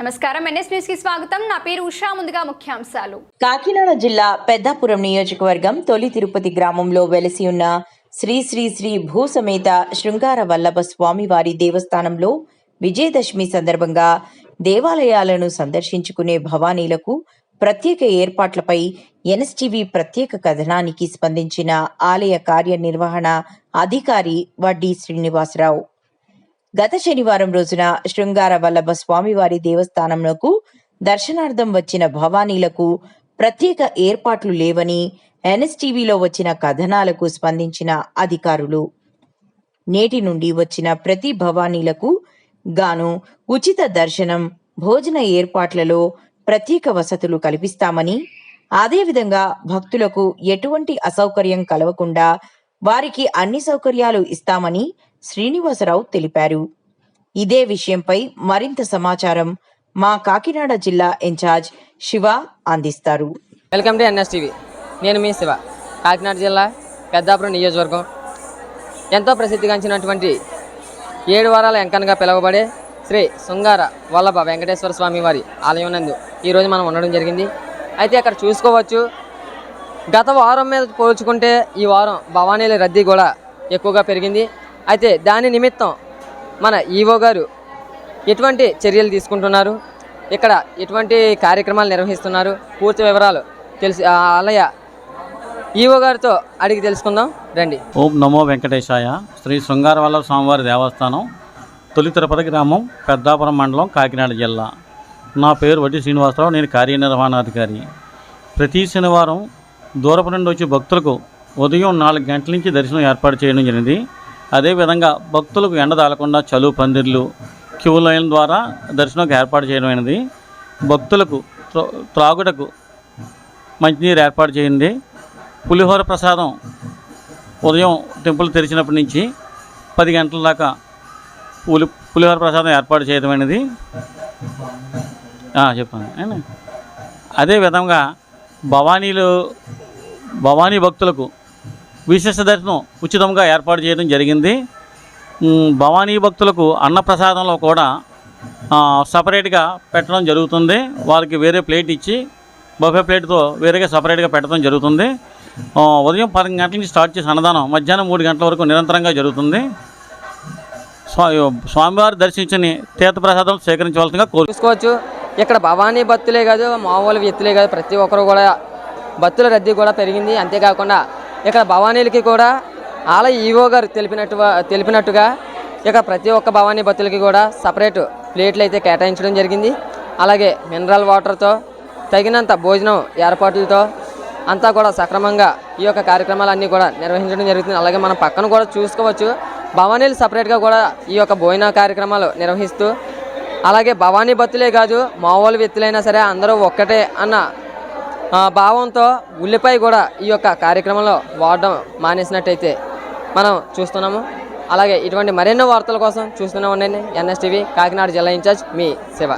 నమస్కారం. ఎన్ఎస్ న్యూస్కి స్వాగతం. నా పేరు ఉషా. ముందుగా ముఖ్యాంశాలు. కాకినాడ జిల్లా పెద్దాపురం నియోజకవర్గం తొలి తిరుపతి గ్రామంలో వెలసి ఉన్న శ్రీ శ్రీ శ్రీ భూసమేత శృంగార వల్లభ స్వామివారి దేవస్థానంలో విజయదశమి సందర్భంగా దేవాలయాలను సందర్శించుకునే భవానీలకు ప్రత్యేక ఏర్పాట్లపై ఎన్ఎస్టీవీ ప్రత్యేక కథనానికి స్పందించిన ఆలయ కార్యనిర్వహణ అధికారి వడ్డీ శ్రీనివాసరావు. గత శనివారం రోజున శృంగార వల్లభ స్వామివారి దేవస్థానంలోకు దర్శనార్థం వచ్చిన భవానీలకు ప్రత్యేక ఏర్పాట్లు లేవని ఎన్ఎస్టీవీలో వచ్చిన కథనాలకు స్పందించిన అధికారులు. నేటి నుండి వచ్చిన ప్రతి భవానీలకు గాను ఉచిత దర్శనం భోజన ఏర్పాట్లలో ప్రత్యేక వసతులు కల్పిస్తామని అదేవిధంగా భక్తులకు ఎటువంటి అసౌకర్యం కలగకుండా వారికి అన్ని సౌకర్యాలు ఇస్తామని శ్రీనివాసరావు తెలిపారు. ఇదే విషయంపై మరింత సమాచారం మా కాకినాడ జిల్లా ఇన్ఛార్జ్ శివ అందిస్తారు. వెల్కమ్ టు ఎన్ఎస్టీవీ నేను మీ శివ. కాకినాడ జిల్లా పెద్దాపురం నియోజకవర్గం. ఎంతో ప్రసిద్ధిగాంచినటువంటి ఏడు వారాల ఎంకనగా పిలువబడే శ్రీ శృంగార వల్లభ వెంకటేశ్వర స్వామి వారి ఆలయం నందు ఈరోజు మనం ఉండడం జరిగింది. అయితే అక్కడ చూసుకోవచ్చు గత వారం మీద పోల్చుకుంటే ఈ వారం భవానీల రద్దీ కూడా ఎక్కువగా పెరిగింది. అయితే దాని నిమిత్తం మన ఈవో గారు ఎటువంటి చర్యలు తీసుకుంటున్నారు? ఇక్కడ ఎటువంటి కార్యక్రమాలు నిర్వహిస్తున్నారు? పూర్తి వివరాలు తెలిసి ఆ ఆలయ ఈవో గారితో అడిగి తెలుసుకుందాం. రండి. ఓం నమో వెంకటేశాయ. శ్రీ శృంగారవల్ల స్వామివారి దేవస్థానం తొలి తిరుపతి గ్రామం పెద్దాపురం మండలం కాకినాడ జిల్లా. నా పేరు వడ్డీ శ్రీనివాసరావు నేను కార్యనిర్వహణాధికారి. ప్రతి శనివారం దూరపు నుండి వచ్చే భక్తులకు ఉదయం నాలుగు గంటల నుంచి దర్శనం ఏర్పాటు చేయడం జరిగింది. అదేవిధంగా భక్తులకు ఎండ తాలకుండా చలువు పందిర్లు క్యూ లైన్ ద్వారా దర్శనంకి ఏర్పాటు చేయడమైనది భక్తులకు త్రో- త్రాగుటకు మంచినీరు ఏర్పాటు చేయండి. పులిహోర ప్రసాదం ఉదయం టెంపుల్ తెరిచినప్పటి నుంచి పది గంటల దాకా పులి పులిహోర ప్రసాదం ఏర్పాటు చేయడం అనేది ఆ, చెప్తాను. అదే విధంగా భవానీలు భవానీ భక్తులకు విశేష దర్శనం ఉచితంగా ఏర్పాటు చేయడం జరిగింది. భవానీ భక్తులకు అన్నప్రసాదంలో కూడా సపరేట్గా పెట్టడం జరుగుతుంది. వారికి వేరే ప్లేట్ ఇచ్చి బఫే ప్లేట్తో వేరేగా సపరేట్గా పెట్టడం జరుగుతుంది. ఉదయం పది గంటల నుంచి స్టార్ట్ చేసి అన్నదానం మధ్యాహ్నం మూడు గంటల వరకు నిరంతరంగా జరుగుతుంది. స్వామివారు స్వామివారి దర్శించని తీర్థప్రసాదం సేకరించవలసిందిగా కోరు చూసుకోవచ్చు. ఇక్కడ భవానీ భక్తులే కాదు మామూలు వ్యక్తులే కాదు. ప్రతి ఒక్కరు కూడా భక్తుల రద్దీ కూడా పెరిగింది. అంతేకాకుండా ఇక్కడ భవానీలకి కూడా ఆలయ ఈవో గారు తెలిపినట్టు తెలిపినట్టుగా ఇక ప్రతి ఒక్క భవానీ భక్తులకి కూడా సపరేట్ ప్లేట్లు అయితే కేటాయించడం జరిగింది. అలాగే మినరల్ వాటర్తో తగినంత భోజనం ఏర్పాట్లతో అంతా కూడా సక్రమంగా ఈ యొక్క కార్యక్రమాలన్నీ కూడా నిర్వహించడం జరుగుతుంది. అలాగే మనం పక్కన కూడా చూసుకోవచ్చు. భవానీలు సపరేట్గా కూడా ఈ యొక్క భోజన కార్యక్రమాలు నిర్వహిస్తూ అలాగే భవానీ భక్తులే కాదు మామూలు వ్యక్తులైనా సరే అందరూ ఒక్కటే అన్న భావంతో ఉల్లిపాయ కూడా ఈ యొక్క కార్యక్రమంలో వాడడం మానేసినట్టయితే మనం చూస్తున్నాము. అలాగే ఇటువంటి మరెన్నో వార్తల కోసం చూస్తూనే ఉండండి. ఎన్ఎస్టీవీ కాకినాడ జిల్లా ఇన్ఛార్జ్ మీ శివ.